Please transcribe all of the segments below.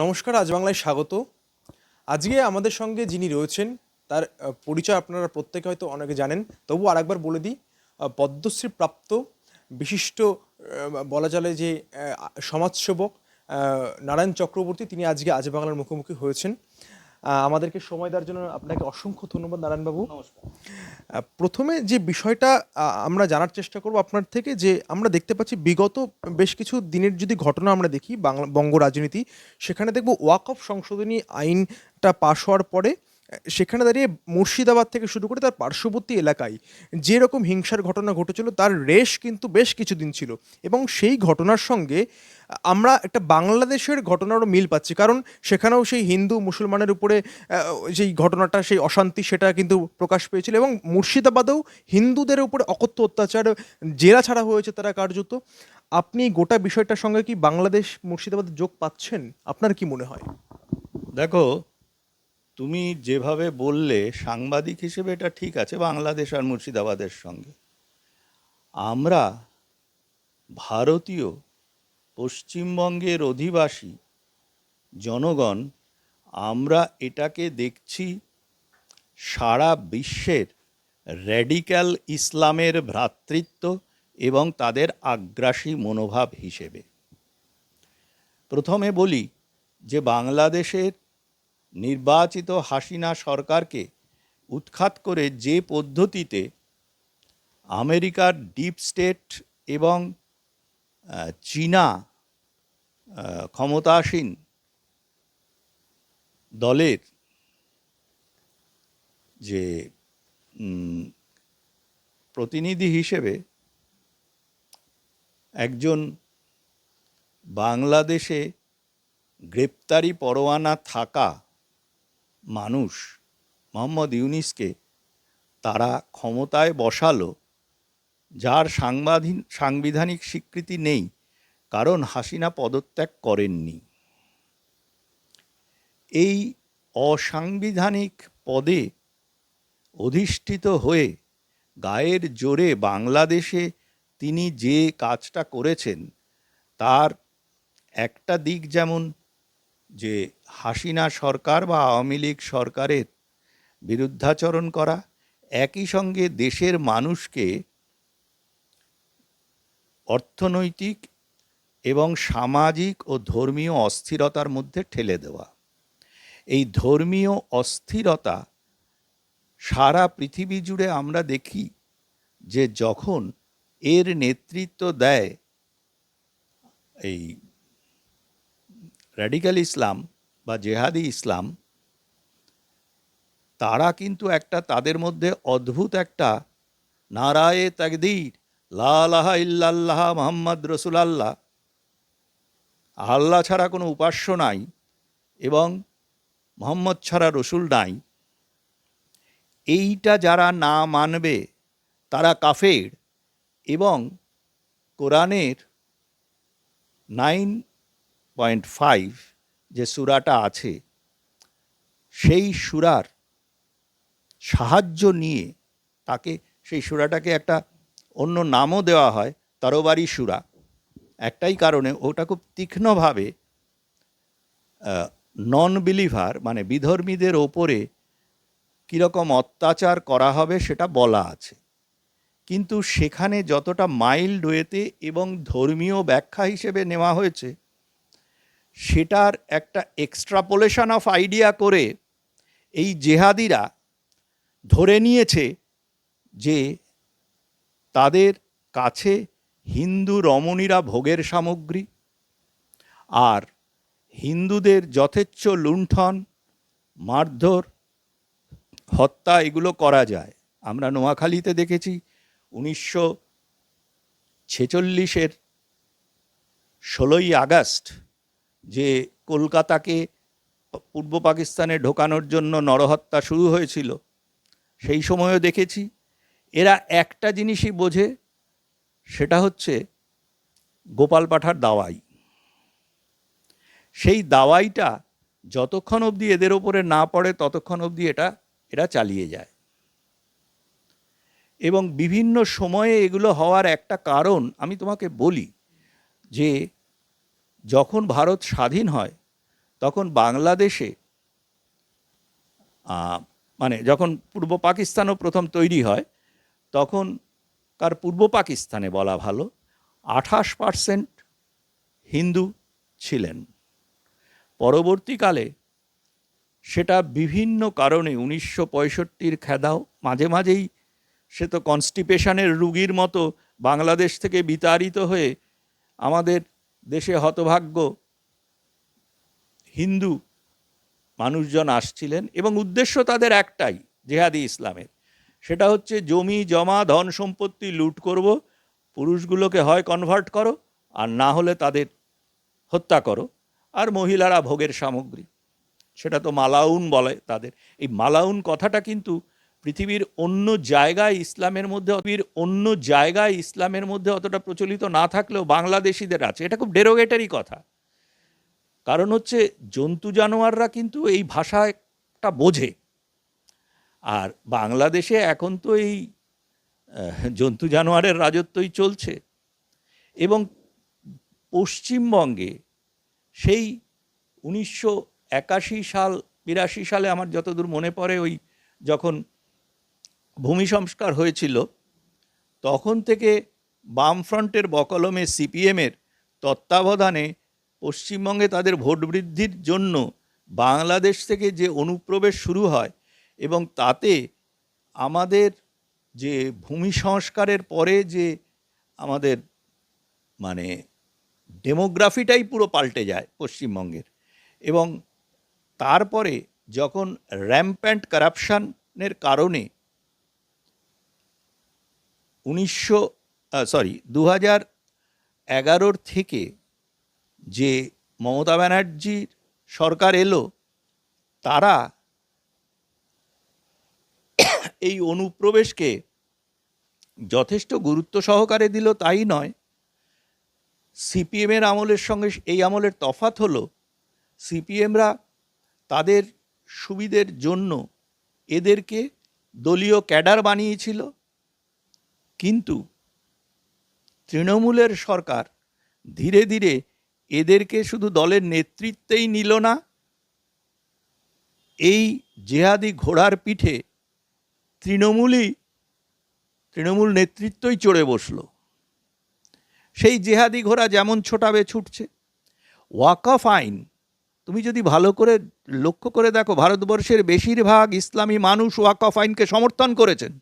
নমস্কার, আজ বাংলায় স্বাগত। আজকে আমাদের সঙ্গে যিনি রয়েছেন, তার পরিচয় আপনারা প্রত্যেকে হয়তো অনেকে জানেন তবু আরেকবার বলে দিই পদ্মশ্রী প্রাপ্ত বিশিষ্ট বলা চলে যে সমাজসেবক নারায়ণ চক্রবর্তী, তিনি আজকে আজ বাংলার মুখোমুখি হয়েছেন। আমাদেরকে সময় দেওয়ার জন্য আপনাকে অসংখ্য ধন্যবাদ নারায়ণবাবু প্রথমে যে বিষয়টা আমরা জানার চেষ্টা করব আপনার থেকে যে আমরা দেখতে পাচ্ছি বিগত বেশ কিছু দিনের যদি ঘটনা আমরা দেখি বাংলা বঙ্গ রাজনীতি সেখানে দেখব ওয়াক অফ সংশোধনী আইনটা পাশ হওয়ার পরে সেখানে দাঁড়িয়ে মুর্শিদাবাদ থেকে শুরু করে তার পার্শ্ববর্তী এলাকায় যে রকম হিংসার ঘটনা ঘটেছিল, তার রেশ কিন্তু বেশ কিছুদিন ছিল। এবং সেই ঘটনার সঙ্গে আমরা একটা বাংলাদেশের ঘটনারও মিল পাচ্ছি। কারণ সেখানেও সেই হিন্দু, মুসলমানের উপরে যেই ঘটনাটা, সেই অশান্তি, সেটা কিন্তু প্রকাশ পেয়েছিল এবং মুর্শিদাবাদেও হিন্দুদের উপরে অকথ্য অত্যাচার, জেরা ছাড়া হয়েছে তারা কার্যত। আপনি গোটা বিষয়টার সঙ্গে কি বাংলাদেশ মুর্শিদাবাদের যোগ পাচ্ছেন? আপনার কি মনে হয়? দেখো তুমি যেভাবে বললে সাংবাদিক হিসেবে এটা ঠিক আছে, বাংলাদেশ আর মুর্শিদাবাদের সঙ্গে। আমরা ভারতীয় পশ্চিমবঙ্গের অধিবাসী জনগণ, আমরা এটাকে দেখছি সারা বিশ্বের র্যাডিক্যাল ইসলামের ভ্রাতৃত্ব এবং তাদের আগ্রাসী মনোভাব হিসেবে। প্রথমে বলি যে বাংলাদেশের নির্বাচিত হাসিনা সরকারকে উৎখাত করে যে পদ্ধতিতে আমেরিকার ডিপ স্টেট এবং চীনা ক্ষমতাসীন দলের যে প্রতিনিধি হিসেবে একজন বাংলাদেশে গ্রেপ্তারি পরোয়ানা থাকা মানুষ, মোহাম্মদ ইউনিসকে তারা ক্ষমতায় বসালো, যার সাংবাদিক সাংবিধানিক স্বীকৃতি নেই, কারণ হাসিনা পদত্যাগ করেননি। এই অসাংবিধানিক পদে অধিষ্ঠিত হয়ে গায়ের জোরে বাংলাদেশে তিনি যে কাজটা করেছেন, তার একটা দিক যেমন যে হাসিনা সরকার বা আওয়ামী লীগ সরকারের বিরুদ্ধাচরণ করা, একই সঙ্গে দেশের মানুষকে অর্থনৈতিক এবং সামাজিক ও ধর্মীয় অস্থিরতার মধ্যে ঠেলে দেওয়া। এই ধর্মীয় অস্থিরতা সারা পৃথিবী জুড়ে আমরা দেখি যে যখন এর নেতৃত্ব দেয় এই র্যাডিক্যাল ইসলাম বা জেহাদি ইসলাম, তারা কিন্তু একটা তাদের মধ্যে অদ্ভুত একটা নারায়ে তাকদীর লাহা ইল্লাল্লাহ মোহাম্মদ রসুলাল্লাহ, আল্লাহ ছাড়া কোনো উপাস্য নাই এবং মোহাম্মদ ছাড়া রসুল নাই। এইটা যারা না মানবে, তারা কাফের এবং কোরআনের নাইন পয়েন্ট ফাইভ যে সুরাটা আছে, সেই সুরার সাহায্য নিয়ে তাকে, সেই সুরাটাকে একটা অন্য নামও দেওয়া হয়, তরবারি সুরা। একটাই কারণে ওটা খুব তীক্ষ্ণভাবে নন বিলিভার মানে বিধর্মীদের ওপরে কীরকম অত্যাচার করা হবে সেটা বলা আছে। কিন্তু সেখানে যতটা মাইল্ড ওয়েতে এবং ধর্মীয় ব্যাখ্যা হিসেবে নেওয়া হয়েছে সেটার একটা এক্সট্রাপোলেশন অফ আইডিয়া করে এই জেহাদিরা ধরে নিয়েছে যে তাদের কাছে হিন্দু রমণীরা ভোগের সামগ্রী আর হিন্দুদের যথেচ্ছ লুণ্ঠন, মারধর, হত্যা এগুলো করা যায়। আমরা নোয়াখালীতে দেখেছি উনিশশো ছেচল্লিশের ষোলোই আগস্ট যে কলকাতাকে পূর্ব পাকিস্তানে ঢোকানোর জন্য নরহত্যা শুরু হয়েছিল, সেই সময়ও দেখেছি। এরা একটা জিনিসই বোঝে, সেটা হচ্ছে গোপাল পাঠার দাওয়াই। সেই দাওয়াইটা যতক্ষণ অবধি এদের ওপরে না পড়ে, ততক্ষণ অবধি এটা, এরা চালিয়ে যায়। এবং বিভিন্ন সময়ে এগুলো হওয়ার একটা কারণ আমি তোমাকে বলি যে যখন ভারত স্বাধীন হয়, তখন বাংলাদেশে মানে যখন পূর্ব পাকিস্তানও প্রথম তৈরি হয় তখনকার পূর্ব পাকিস্তানে বলা ভালো, আঠাশ পার্সেন্ট হিন্দু ছিলেন। পরবর্তীকালে সেটা বিভিন্ন কারণে উনিশশো পঁয়ষট্টির খেদাও, মাঝে মাঝেই সে তো কনস্টিপেশনের রুগীর মতো বাংলাদেশ থেকে বিতাড়িত হয়ে আমাদের দেশে হতভাগ্য। হিন্দু মানুষজন আসছিলেন এবং উদ্দেশ্য তাদের একটাই, জেহাদি ইসলামের। সেটা হচ্ছে জমি, জমা, ধন সম্পত্তি লুট করব, পুরুষগুলোকে হয় কনভার্ট করো, আর না হলে তাদের হত্যা করো, আর মহিলারা ভোগের সামগ্রী। সেটা তো মালাউন বলে তাদের। এই মালাউন কথাটা কিন্তু পৃথিবীর অন্য জায়গায় ইসলামের মধ্যে, পৃথিবীর অন্য জায়গায় ইসলামের মধ্যে অতটা প্রচলিত না থাকলেও বাংলাদেশিদের আছে। এটা খুব ডেরোগেটারি কথা। কারণ হচ্ছে জন্তু জানোয়াররা কিন্তু এই ভাষাটা বোঝে। আর বাংলাদেশে এখন তো এই জন্তু জানোয়ারের রাজত্বই চলছে। এবং পশ্চিমবঙ্গে সেই উনিশশো একাশি সাল, বিরাশি সালে আমার যতদূর মনে পড়ে, ওই যখন ভূমি সংস্কার হয়েছিল, তখন থেকে বামফ্রন্টের বকলমে সিপিএমের তত্ত্বাবধানে পশ্চিমবঙ্গে তাদের ভোট বৃদ্ধির জন্য বাংলাদেশ থেকে যে অনুপ্রবেশ শুরু হয় এবং তাতে আমাদের যে ভূমি সংস্কারের পরে যে আমাদের মানে ডেমোগ্রাফিটাই পুরো পাল্টে যায় পশ্চিমবঙ্গের এবং তারপরে যখন র্যাম্প্যান্ট কারাপশানের কারণে উনিশশো সরি দু হাজার এগারোর থেকে যে মমতা ব্যানার্জির সরকার এলো, তারা এই অনুপ্রবেশকে যথেষ্ট গুরুত্ব সহকারে দিল, তাই নয়। সিপিএমের আমলের সঙ্গে এই আমলের তফাত হল, সিপিএমরা তাদের সুবিধের জন্য এদেরকে দলীয় ক্যাডার বানিয়েছিল কিন্তু তৃণমূলের সরকার ধীরে ধীরে এদেরকে শুধু দলের নেতৃত্বেই নিল না, এই জেহাদি ঘোড়ার পিঠে তৃণমূলই, তৃণমূল নেতৃত্বই চড়ে বসল। সেই জেহাদি ঘোড়া যেমন ছোটাবে ছুটছে ওয়াকফ আইন, তুমি যদি ভালো করে লক্ষ্য করে দেখো, ভারতবর্ষের বেশিরভাগ ইসলামী মানুষ ওয়াকফ আইনকে সমর্থন করেছেন।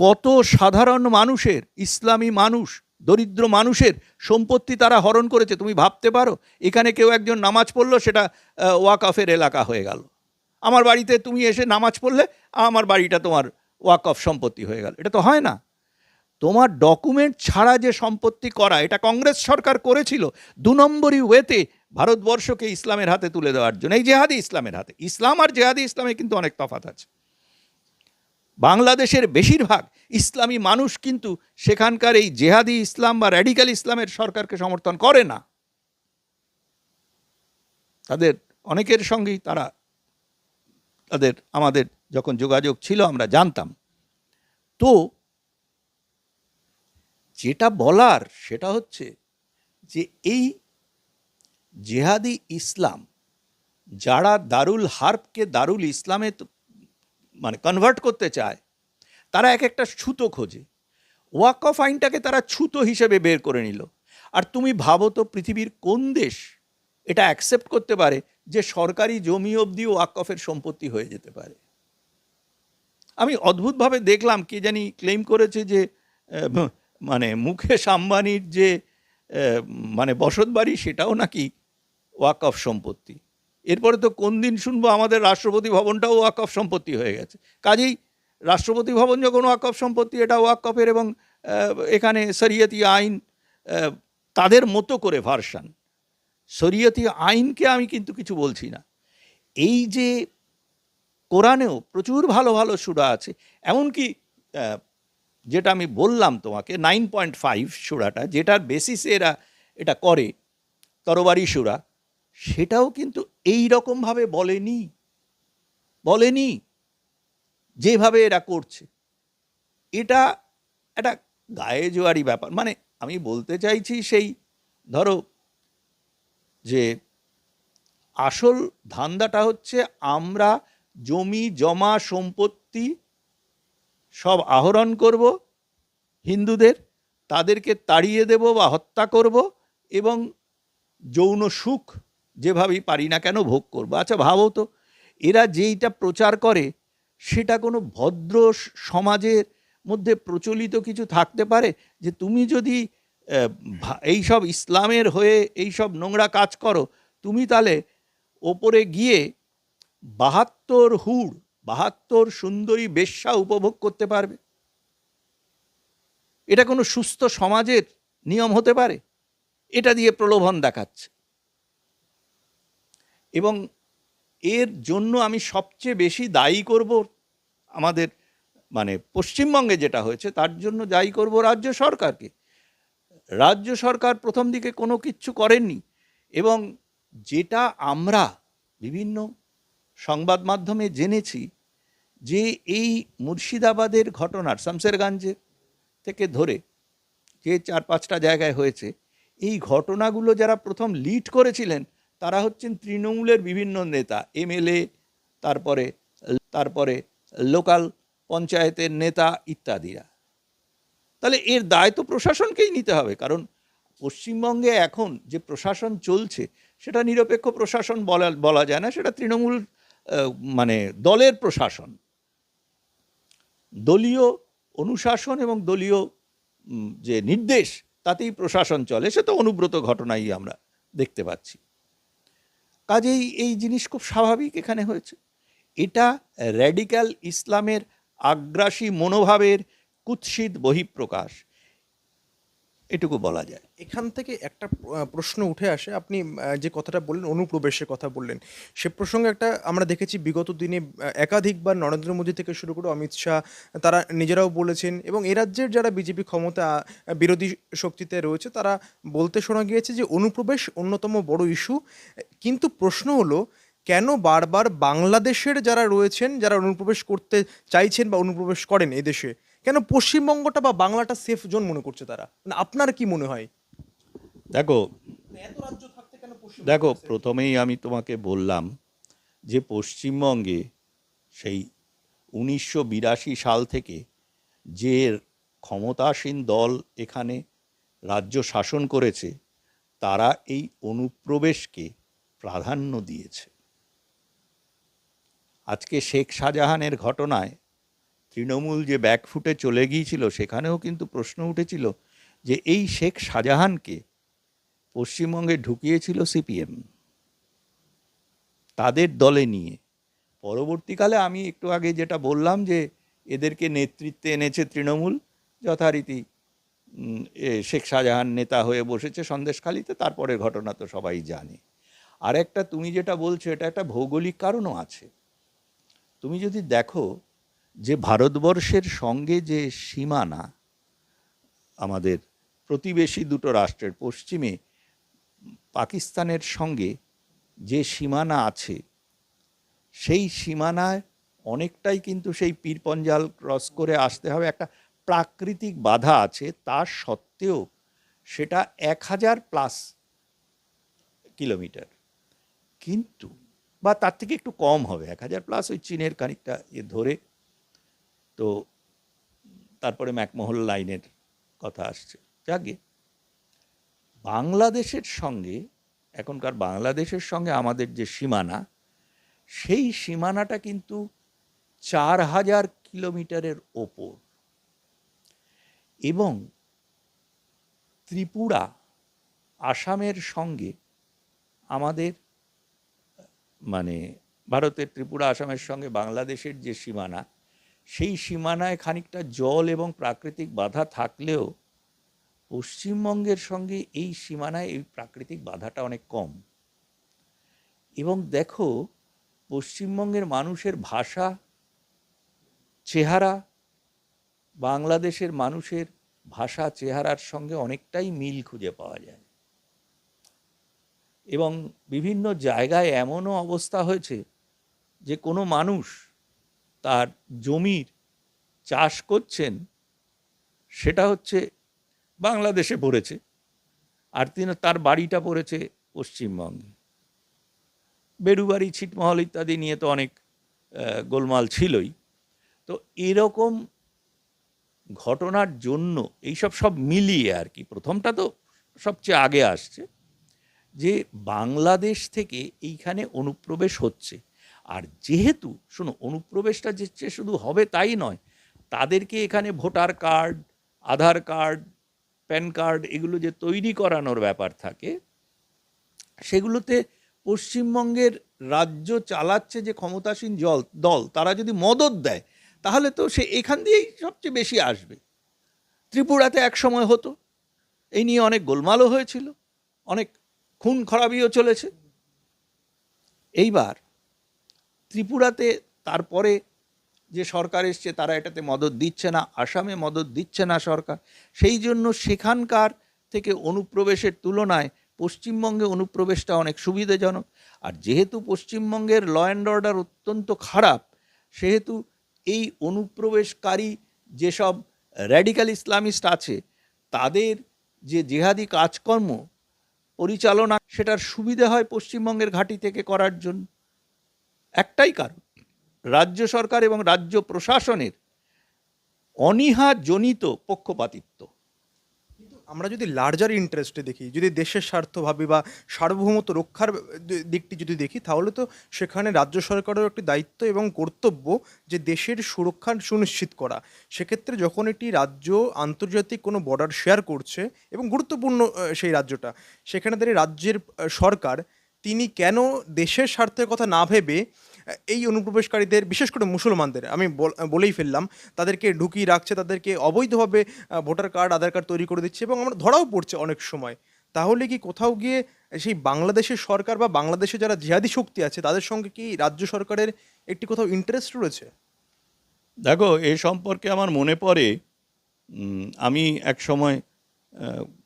কত সাধারণ মানুষের, ইসলামী মানুষ, দরিদ্র মানুষের সম্পত্তি তারা হরণ করেছে, তুমি ভাবতে পারো? এখানে কেউ একজন নামাজ পড়ল, সেটা ওয়াকফের এলাকা হয়ে গেল। আমার বাড়িতে তুমি এসে নামাজ পড়লে, আমার বাড়িটা তোমার ওয়াকফ সম্পত্তি হয়ে গেল। এটা তো হয় না। তোমার ডকুমেন্ট ছাড়া যে সম্পত্তি করা, এটা কংগ্রেস সরকার করেছিল দু নম্বরই ওয়েতে ভারতবর্ষকে ইসলামের হাতে তুলে দেওয়ার জন্য। এই জেহাদি ইসলামের হাতে। ইসলাম আর জেহাদি ইসলামে কিন্তু অনেক তফাৎ আছে। বাংলাদেশের বেশিরভাগ ইসলামী মানুষ কিন্তু সেখানকার এই জেহাদি ইসলাম বা র্যাডিক্যাল ইসলামের সরকারকে সমর্থন করে না। তাদের অনেকের সঙ্গেই তারা, তাদের, আমাদের যখন যোগাযোগ ছিল আমরা জানতাম। তো যেটা বলার সেটা হচ্ছে যে এই জেহাদি ইসলাম, যারা দারুল হার্বকে দারুল ইসলামে মানে কনভার্ট করতে চায়, তারা এক একটা ছুতো খোঁজে। ওয়াকফ আইনটাকে তারা ছুতো হিসেবে বের করে নিল। আর তুমি ভাবো তো পৃথিবীর কোন দেশ এটা অ্যাকসেপ্ট করতে পারে যে সরকারি জমি অবধি ওয়াকফের সম্পত্তি হয়ে যেতে পারে। আমি অদ্ভুতভাবে দেখলাম কে জানি ক্লেম করেছে যে মানে মুকেশ আম্বানির যে মানে বসতবাড়ি সেটাও নাকি ওয়াকফ সম্পত্তি। এরপরে তো কোন দিন শুনব আমাদের রাষ্ট্রপতি ভবনটাও ওয়াকফ সম্পত্তি হয়ে গেছে। কাজেই রাষ্ট্রপতি ভবন যখন ওয়াকফ সম্পত্তি, এটা ওয়াকফের এবং এখানে শরিয়তি আইন তাদের মতো করে ভার্সান। শরিয়তি আইনকে আমি কিন্তু কিছু বলছি না। এই যে কোরআনেও প্রচুর ভালো ভালো সুরা আছে, এমনকি যেটা আমি বললাম তোমাকে, নাইন পয়েন্ট ফাইভ সুরাটা, যেটার বেসিসে এরা এটা করে, তরবারি সুরা। সেটাও কিন্তু এই রকমভাবে বলেনি। বলেনি যেভাবে এরা করছে। এটা একটা গায়ে জোয়ারি ব্যাপার। মানে আমি বলতে চাইছি সেই, ধরো যে আসল ধান্দাটা হচ্ছে আমরা জমি, জমা, সম্পত্তি সব আহরণ করব হিন্দুদের, তাদেরকে তাড়িয়ে দেব বা হত্যা করব এবং যৌন সুখ যেভাবেই পারি না কেন ভোগ করব। আচ্ছা ভাবো তো এরা যেইটা প্রচার করে সেটা কোনো ভদ্র সমাজের মধ্যে প্রচলিত কিছু থাকতে পারে? যে তুমি যদি আহ, ভা- এইসব ইসলামের হয়ে এইসব নোংরা কাজ করো তুমি তাহলে ওপরে গিয়ে বাহাত্তর হুড় বাহাত্তর সুন্দরী বেশ্যা উপভোগ করতে পারবে। এটা কোনো সুস্থ সমাজের নিয়ম হতে পারে? এটা দিয়ে প্রলোভন দেখাচ্ছে। এবং এর জন্য আমি সবচেয়ে বেশি দায়ী করব আমাদের মানে পশ্চিমবঙ্গে যেটা হয়েছে, তার জন্য দায়ী করব রাজ্য সরকারকে। রাজ্য সরকার প্রথম দিকে কোনো কিচ্ছু করেননি এবং যেটা আমরা বিভিন্ন সংবাদ মাধ্যমে জেনেছি যে এই মুর্শিদাবাদের ঘটনার শামসেরগঞ্জের থেকে ধরে যে চার পাঁচটা জায়গায় হয়েছে, এই ঘটনাগুলো যারা প্রথম লিড করেছিলেন তারা হচ্ছেন তৃণমূলের বিভিন্ন নেতা, এমএলএ, তারপরে তারপরে লোকাল পঞ্চায়েতের নেতা ইত্যাদিরা। তাহলে এর দায় তো প্রশাসনকেই নিতে হবে, কারণ পশ্চিমবঙ্গে এখন যে প্রশাসন চলছে, সেটা নিরপেক্ষ প্রশাসন বলা বলা যায় না, সেটা তৃণমূল মানে দলের প্রশাসন। দলীয় অনুশাসন এবং দলীয় যে নির্দেশ, তাতেই প্রশাসন চলে, সে তো অনুব্রত ঘটনাই আমরা দেখতে পাচ্ছি। কাজেই এই জিনিস খুব স্বাভাবিক এখানে হয়েছে। এটা র্যাডিক্যাল ইসলামের আগ্রাসী মনোভাবের কুৎসিত বহিঃপ্রকাশ। এটুকু বলা যায়। এখান থেকে একটা প্রশ্ন উঠে আসে। আপনি যে কথাটা বললেন, অনুপ্রবেশের কথা বললেন, সে প্রসঙ্গে একটা আমরা দেখেছি বিগত দিনে একাধিকবার নরেন্দ্র মোদী থেকে শুরু করে অমিত শাহ, তারা নিজেরাও বলেছেন এবং এ রাজ্যের যারা বিজেপি ক্ষমতা বিরোধী শক্তিতে রয়েছে, তারা বলতে শোনা গিয়েছে যে অনুপ্রবেশ অন্যতম বড় ইস্যু। কিন্তু প্রশ্ন হলো, কেন বারবার বাংলাদেশের যারা রয়েছেন, যারা অনুপ্রবেশ করতে চাইছেন বা অনুপ্রবেশ করেন এদেশে কেন পশ্চিমবঙ্গটা বা বাংলাটা সেফ জোন মনে করছে তারা? মানে আপনার কি মনে হয়? দেখো পশ্চিম দেখো প্রথমেই আমি তোমাকে বললাম যে পশ্চিমবঙ্গে সেই উনিশশো বিরাশি সাল থেকে যে ক্ষমতাসীন দল এখানে রাজ্য শাসন করেছে তারা এই অনুপ্রবেশকে প্রাধান্য দিয়েছে। আজকে শেখ শাহজাহানের ঘটনায় তৃণমূল যে ব্যাকফুটে চলে গিয়েছিল, সেখানেও কিন্তু প্রশ্ন উঠেছিল যে এই শেখ শাহজাহানকে পশ্চিমবঙ্গে ঢুকিয়েছিল সিপিএম। তাদের দলে নিয়ে। পরবর্তীকালে আমি একটু আগে যেটা বললাম যে এদেরকে নেতৃত্বে এনেছে তৃণমূল, যথারীতি শেখ শাহজাহান নেতা হয়ে বসেছে সন্দেশখালিতে, তারপরে ঘটনা তো সবাই জানে। আর একটা তুমি যেটা বলছো, এটা একটা ভৌগোলিক কারণও আছে। তুমি যদি দেখো যে ভারতবর্ষের সঙ্গে যে সীমানা আমাদের প্রতিবেশী দুটো রাষ্ট্রের, পশ্চিমে পাকিস্তানের সঙ্গে যে সীমানা আছে, সেই সীমানায় অনেকটাই কিন্তু সেই পীরপঞ্জাল ক্রস করে আসতে হবে। একটা প্রাকৃতিক বাধা আছে তার সত্ত্বেও সেটা এক হাজার প্লাস কিলোমিটার। কিন্তু, বা তার থেকে একটু কম হবে, এক হাজার প্লাস ওই চীনের খানিকটা ধরে তো তারপরে ম্যাকমোহল লাইনের কথা আসছে। যাকে বাংলাদেশের সঙ্গে, এখনকার বাংলাদেশের সঙ্গে আমাদের যে সীমানা, সেই সীমানাটা কিন্তু চার হাজার কিলোমিটারের ওপর। এবং ত্রিপুরা, আসামের সঙ্গে আমাদের মানে ভারতের ত্রিপুরা, আসামের সঙ্গে বাংলাদেশের যে সীমানা সেই সীমানায় খানিকটা জল এবং প্রাকৃতিক বাধা থাকলেও পশ্চিমবঙ্গের সঙ্গে এই সীমানায় এই প্রাকৃতিক বাধাটা অনেক কম। এবং দেখো, পশ্চিমবঙ্গের মানুষের ভাষা, চেহারা, বাংলাদেশের মানুষের ভাষা, চেহারার সঙ্গে অনেকটাই মিল খুঁজে পাওয়া যায়। এবং বিভিন্ন জায়গায় এমনও অবস্থা হয়েছে যে কোনো মানুষ তার জমির চাষ করছেন, সেটা হচ্ছে বাংলাদেশে পড়েছে আর তিনি তার বাড়িটা পড়েছে পশ্চিমবঙ্গে। বেড়ুবাড়ি, ছিটমহল ইত্যাদি নিয়ে তো অনেক গোলমাল ছিলই। তো এরকম ঘটনার জন্য এইসব সব মিলিয়ে আর কি, প্রথমটা তো সবচেয়ে আগে আসছে যে বাংলাদেশ থেকে এইখানে অনুপ্রবেশ হচ্ছে। আর যেহেতু, শোনো, অনুপ্রবেশটা যে শুধু হবে তাই নয়, তাদেরকে এখানে voter card, Aadhaar card, pan card এগুলো যে তৈরি করানোর ব্যাপার থাকে, সেগুলোতে পশ্চিমবঙ্গের রাজ্য চালাচ্ছে যে ক্ষমতাসীন জল দল, তারা যদি মদত দেয়, তাহলে তো সে এখান দিয়েই সবচেয়ে বেশি আসবে। ত্রিপুরাতে এক সময় হতো, এই নিয়ে অনেক গোলমালও হয়েছিল, অনেক খুন খরাবিও চলেছে। এইবার ত্রিপুরাতে তারপরে যে সরকার এসছে, তারা এটাতে মদত দিচ্ছে না, আসামে মদত দিচ্ছে না সরকার। সেই জন্য সেখানকার থেকে অনুপ্রবেশের তুলনায় পশ্চিমবঙ্গে অনুপ্রবেশটা অনেক সুবিধাজনক। আর যেহেতু পশ্চিমবঙ্গের ল অ্যান্ড অর্ডার অত্যন্ত খারাপ, সেহেতু এই অনুপ্রবেশকারী যেসব র্যাডিক্যাল ইসলামিস্ট আছে, তাদের যে জেহাদি কাজকর্ম পরিচালনা, সেটার সুবিধে হয় পশ্চিমবঙ্গের ঘাঁটি থেকে করার জন্য। একটাই কারণ, রাজ্য সরকার এবং রাজ্য প্রশাসনের অনীহাজনিত পক্ষপাতিত্ব। আমরা যদি লার্জার ইন্টারেস্টে দেখি, যদি দেশের স্বার্থ ভাবি বা সার্বভৌমত্ব রক্ষার দিকটি যদি দেখি, তাহলে তো সেখানে রাজ্য সরকারের একটি দায়িত্ব এবং কর্তব্য যে দেশের সুরক্ষা সুনিশ্চিত করা। সেক্ষেত্রে যখন এটি রাজ্য আন্তর্জাতিক কোনো বর্ডার শেয়ার করছে এবং গুরুত্বপূর্ণ সেই রাজ্যটা, সেখানে দাঁড়িয়ে রাজ্যের সরকার তিনি কেন দেশের স্বার্থের কথা না ভেবে এই অনুপ্রবেশকারীদের, বিশেষ করে মুসলমানদের, আমি বল- বলেই ফেললাম, তাদেরকে ঢুকিয়ে রাখছে, তাদেরকে অবৈধভাবে ভোটার কার্ড, আধার কার্ড তৈরি করে দিচ্ছে এবং আমরা ধরাও পড়ছে অনেক সময়। তাহলে কি কোথাও গিয়ে সেই বাংলাদেশের সরকার বা বাংলাদেশে যারা জিহাদি শক্তি আছে, তাদের সঙ্গে কি রাজ্য সরকারের একটি কোথাও ইন্টারেস্ট রয়েছে? দেখো, এ সম্পর্কে আমার মনে পড়ে আমি এক সময়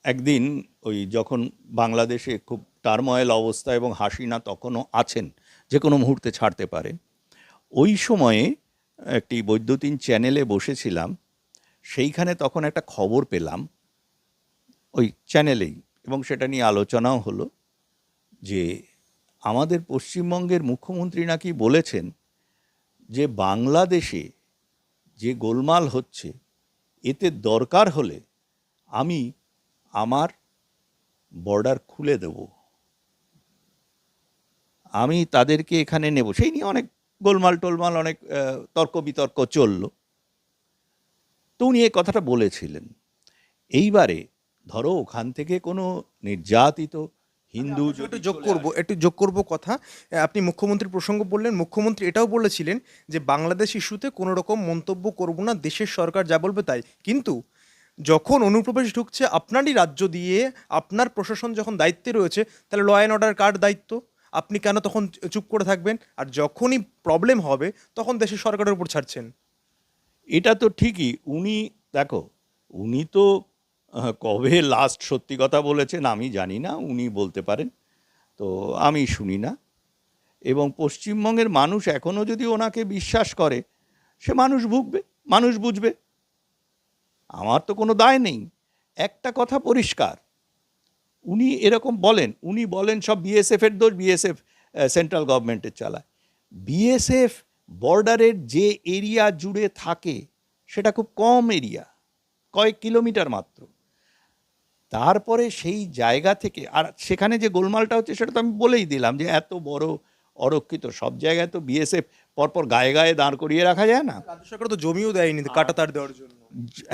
একদিন ওই যখন বাংলাদেশে খুব টার্ময়েল অবস্থা এবং হাসিনা তখনও আছেন, যে কোনো মুহূর্তে ছাড়তে পারেন। ওই সময়ে একটি বৈদ্যুতিন চ্যানেলে বসেছিলাম, সেইখানে তখন একটা খবর পেলাম, ওই চ্যানেলেই, এবং সেটা নিয়ে আলোচনাও হলো, যে আমাদের পশ্চিমবঙ্গের মুখ্যমন্ত্রী নাকি বলেছেন যে বাংলাদেশে যে গোলমাল হচ্ছে, এতে দরকার হলে আমি আমার বর্ডার খুলে দেব। আমি তাদেরকে এখানে নেব। সেই নিয়ে অনেক গোলমাল টোলমাল অনেক তর্ক বিতর্ক চলল। তো উনি এই কথাটা বলেছিলেন। এইবারে ধরো ওখান থেকে কোনো নির্যাতিত হিন্দু একটু যোগ করব একটু যোগ করব কথা। আপনি মুখ্যমন্ত্রীর প্রসঙ্গ বললেন মুখ্যমন্ত্রী এটাও বলেছিলেন যে বাংলাদেশ ইস্যুতে কোনো রকম মন্তব্য করব না দেশের সরকার যা বলবে তাই। কিন্তু যখন অনুপ্রবেশ ঢুকছে আপনারই রাজ্য দিয়ে আপনার প্রশাসন যখন দায়িত্বে রয়েছে তাহলে ল অ্যান্ড অর্ডার কার দায়িত্ব? আপনি কেন তখন চুপ করে থাকবেন? আর যখনই প্রবলেম হবে, তখন দেশের সরকারের উপর ছাড়ছেন। এটা তো ঠিকই। উনি, দেখো, উনি তো কবে লাস্ট সত্যি কথা বলেছেন আমি জানি না, উনি বলতে পারেন। তো আমি শুনি না। এবং পশ্চিমবঙ্গের মানুষ এখনও যদি ওনাকে বিশ্বাস করে, সে মানুষ ভুগবে, মানুষ বুঝবে। আমার তো কোনো দায় নেই। একটা কথা পরিষ্কার উনি এরকম বলেন উনি বলেন সব বিএসএফের দোষ বিএসএফ সেন্ট্রাল গভর্নমেন্টের চালায়। বিএসএফ বর্ডারের যে এরিয়া জুড়ে থাকে সেটা খুব কম এরিয়া কয়েক কিলোমিটার মাত্র। তারপরে সেই জায়গা থেকে আর সেখানে যে গোলমালটা হচ্ছে সেটা তো আমি বলেই দিলাম যে এত বড় অরক্ষিত সব জায়গায় তো বিএসএফ পরপর গায়ে গায়ে দাঁড় করিয়ে রাখা যায় না। রাজ্য সরকার তো জমিও দেয়নি কাটা তার দেওয়ার জন্য।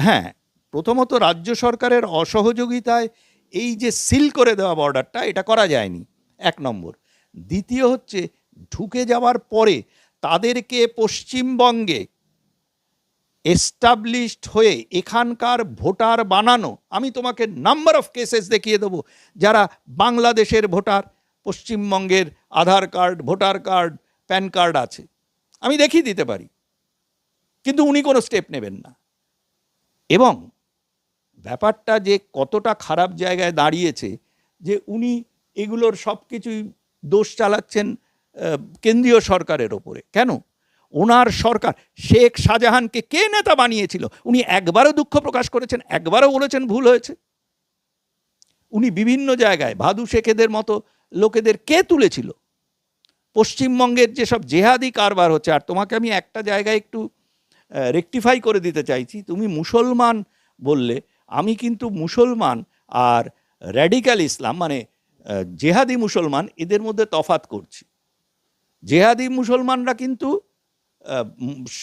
হ্যাঁ প্রথমত রাজ্য সরকারের অসহযোগিতায় এই যে সিল করে দেওয়া বর্ডারটা এটা করা যায়নি। এক নম্বর। দ্বিতীয় হচ্ছে, ঢুকে যাওয়ার পরে তাদেরকে পশ্চিমবঙ্গে এস্টাবলিশড হয়ে এখানকার ভোটার বানানো, আমি তোমাকে নাম্বার অফ কেসেস দেখিয়ে দেবো। যারা বাংলাদেশের ভোটার, পশ্চিমবঙ্গের Aadhaar card, voter card, pan card আছে, আমি দেখিয়ে দিতে পারি। কিন্তু উনি কোনো স্টেপ নেবেন না। এবং ব্যাপারটা যে কতটা খারাপ জায়গায় দাঁড়িয়েছে, যে উনি এগুলোর সব কিছুই দোষ চালাচ্ছেন কেন্দ্রীয় সরকারের ওপরে। কেন? ওনার সরকার, শেখ শাহজাহানকে কে নেতা বানিয়েছিল? উনি একবারও দুঃখ প্রকাশ করেছেন, একবারও বলেছেন ভুল হয়েছে। উনি বিভিন্ন জায়গায়, ভাদু শেখেদের মতো লোকেদের কে তুলেছিল? পশ্চিমবঙ্গের যেসব জেহাদি কারবার হচ্ছে, আর তোমাকে আমি একটা জায়গায় একটু রেকটিফাই করে দিতে চাইছি, তুমি মুসলমান বললে আমি কিন্তু মুসলমান আর র্যাডিক্যাল ইসলাম মানে জেহাদি মুসলমান, এদের মধ্যে তফাত করছি। জেহাদি মুসলমানরা কিন্তু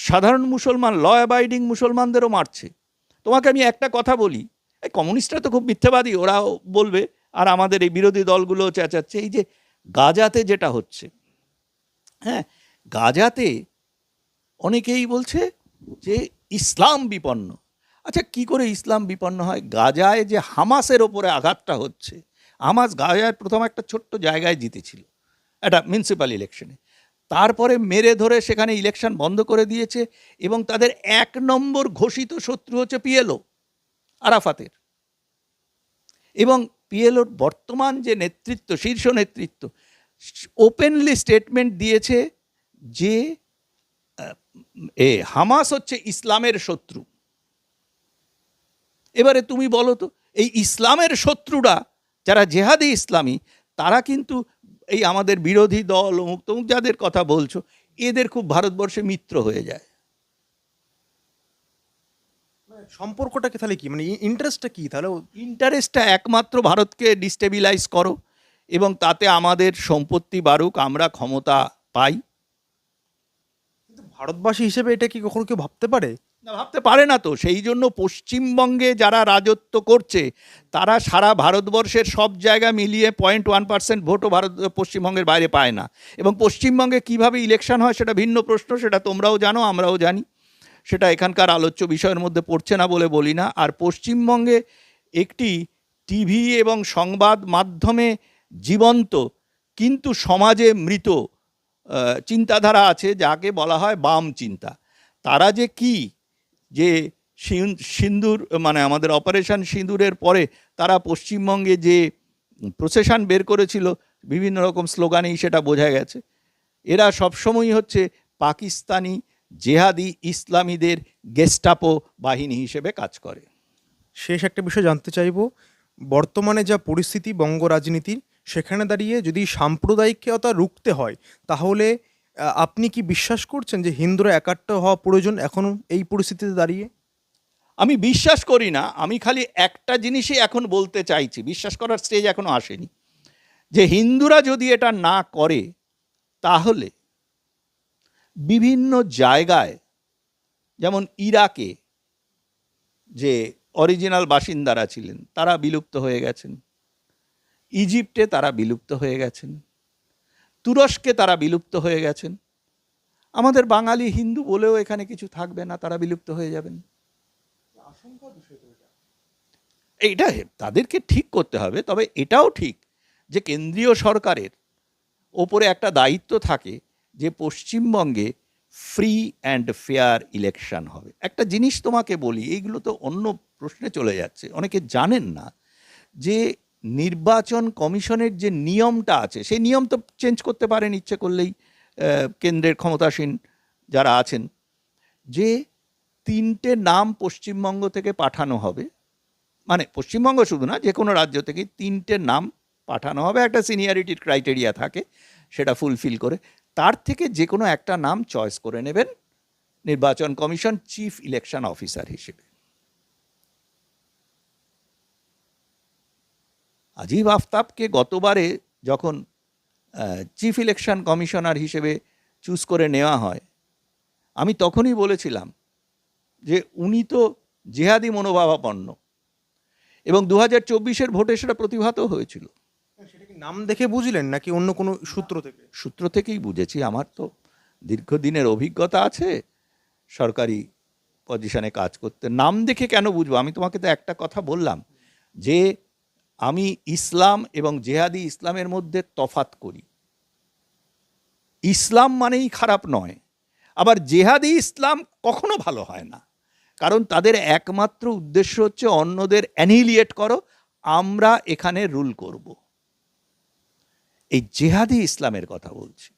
সাধারণ মুসলমান ল অ্যাবাইডিং মুসলমানদেরও মারছে। তোমাকে আমি একটা কথা বলি, এই কমিউনিস্টরা তো খুব মিথ্যাবাদী, ওরাও বলবে, আর আমাদের এই বিরোধী দলগুলো চেঁচাচ্ছে, এই যে গাজাতে যেটা হচ্ছে হ্যাঁ গাজাতে অনেকেই বলছে যে ইসলাম বিপন্ন। আচ্ছা কি করে ইসলাম বিপন্ন হয়? গাজায় যে হামাসের ওপরে আঘাতটা হচ্ছে, হামাস গাজায় প্রথম একটা ছোট্ট জায়গায় জিতেছিল, একটা মিউনিসিপ্যাল ইলেকশনে তারপরে মেরে ধরে সেখানে ইলেকশন বন্ধ করে দিয়েছে এবং তাদের এক নম্বর ঘোষিত শত্রু হচ্ছে পিএলও, আরাফাতের। এবং পিএলওর বর্তমান যে নেতৃত্ব, শীর্ষ নেতৃত্ব ওপেনলি স্টেটমেন্ট দিয়েছে যে এ হামাস হচ্ছে ইসলামের শত্রু। এবারে তুমি বলো তো এই ইসলামের শত্রুরা যারা জেহাদি ইসলামী তারা কিন্তু এই আমাদের বিরোধী দল অমুক তমুক যাদের কথা বলছো এদের খুব ভারতবর্ষে মিত্র হয়ে যায়। সম্পর্কটা কি তাহলে কি? মানে ইন্টারেস্টটা কি? তাহলে ইন্টারেস্টটা একমাত্র ভারতকে ডিস্টেবিলাইজ করো এবং তাতে আমাদের সম্পত্তি বাড়ুক আমরা ক্ষমতা পাই। কিন্তু ভারতবাসী হিসেবে এটা কি কখনো কেউ ভাবতে পারে? ভাবতে পারে না তো। সেই জন্য পশ্চিমবঙ্গে যারা রাজত্ব করছে, তারা সারা ভারতবর্ষের সব জায়গা মিলিয়ে পয়েন্ট ওয়ান পার্সেন্ট ভোটও ভারত, পশ্চিমবঙ্গের বাইরে পায় না। এবং পশ্চিমবঙ্গে কীভাবে ইলেকশন হয় সেটা ভিন্ন প্রশ্ন, সেটা তোমরাও জানো, আমরাও জানি। সেটা এখানকার আলোচ্য বিষয়ের মধ্যে পড়ছে না বলে বলি না। আর পশ্চিমবঙ্গে একটি টিভি এবং সংবাদ মাধ্যমে জীবন্ত, কিন্তু সমাজে মৃত চিন্তাধারা আছে, যাকে বলা হয় বাম চিন্তা। তারা যে কি যে সিন- সিন্দুর মানে আমাদের অপারেশন সিঁদুরের পরে তারা পশ্চিমবঙ্গে যে প্রসেশন বের করেছিল, বিভিন্ন রকম স্লোগানেই সেটা বোঝা গেছে। এরা সবসময়ই হচ্ছে পাকিস্তানি জেহাদি ইসলামীদের গেস্টাপো বাহিনী হিসেবে কাজ করে। শেষ একটা বিষয় জানতে চাইব। বর্তমানে যা পরিস্থিতি বঙ্গ রাজনীতির, সেখানে দাঁড়িয়ে যদি সাম্প্রদায়িকতা রুখতে হয়, তাহলে আপনি কি বিশ্বাস করছেন যে হিন্দুরা একাট্ট হওয়া প্রয়োজন এখন এই পরিস্থিতিতে দাঁড়িয়ে? আমি বিশ্বাস করি না, আমি খালি একটা জিনিসই এখন বলতে চাইছি, বিশ্বাস করার স্টেজ এখনও আসেনি। যে হিন্দুরা যদি এটা না করে, তাহলে বিভিন্ন জায়গায়, যেমন ইরাকে, যে অরিজিনাল বাসিন্দারা ছিলেন, তারা বিলুপ্ত হয়ে গেছেন। ইজিপ্টে তারা বিলুপ্ত হয়ে গেছেন। তুরস্কে তারা বিলুপ্ত হয়ে গেছেন। আমাদের বাঙালি হিন্দু বলেও এখানে কিছু থাকবে না তারা বিলুপ্ত হয়ে যাবেন। এইটা তাদেরকে ঠিক করতে হবে তবে এটাও ঠিক যে কেন্দ্রীয় সরকারের ওপরে একটা দায়িত্ব থাকে যে পশ্চিমবঙ্গে ফ্রি অ্যান্ড ফেয়ার ইলেকশন হবে। একটা জিনিস তোমাকে বলি এইগুলো তো অন্য প্রশ্নে চলে যাচ্ছে। অনেকে জানেন না যে নির্বাচন কমিশনের যে নিয়মটা আছে, সেই নিয়ম তো চেঞ্জ করতে পারেন ইচ্ছে করলেই কেন্দ্রের ক্ষমতাসীন যারা আছেন, যে তিনটে নাম পশ্চিমবঙ্গ থেকে পাঠানো হবে মানে পশ্চিমবঙ্গ শুধু না, যে কোনো রাজ্য থেকে তিনটে নাম পাঠানো হবে, একটা সিনিয়রিটির ক্রাইটেরিয়া থাকে, সেটা ফুলফিল করে, তার থেকে যে কোনো একটা নাম চয়েস করে নেবেন নির্বাচন কমিশন চিফ ইলেকশন অফিসার হিসেবে। আজিব আফতাবকে গতবারে যখন চিফ ইলেকশন কমিশনার হিসেবে চুজ করে নেওয়া হয় আমি তখনই বলেছিলাম যে উনি তো জেহাদি মনোভাবাপন্ন এবং দু হাজার চব্বিশের ভোটে সেটা প্রতিভাত হয়েছিল। সেটা কি নাম দেখে বুঝলেন নাকি অন্য কোনো সূত্র থেকে? সূত্র থেকেই বুঝেছি আমার তো দীর্ঘদিনের অভিজ্ঞতা আছে সরকারি পজিশনে কাজ করতে। নাম দেখে কেন বুঝব? আমি তোমাকে তো একটা কথা বললাম যে আমি ইসলাম এবং জেহাদি ইসলামের মধ্যে তফাত করি। ইসলাম মানেই খারাপ নয়। আবার জেহাদি ইসলাম কখনো ভালো হয় না। কারণ তাদের একমাত্র উদ্দেশ্য হচ্ছে অন্যদের অ্যানিলিয়েট করো, আমরা এখানে রুল করব। এই জেহাদি ইসলামের কথা বলছি।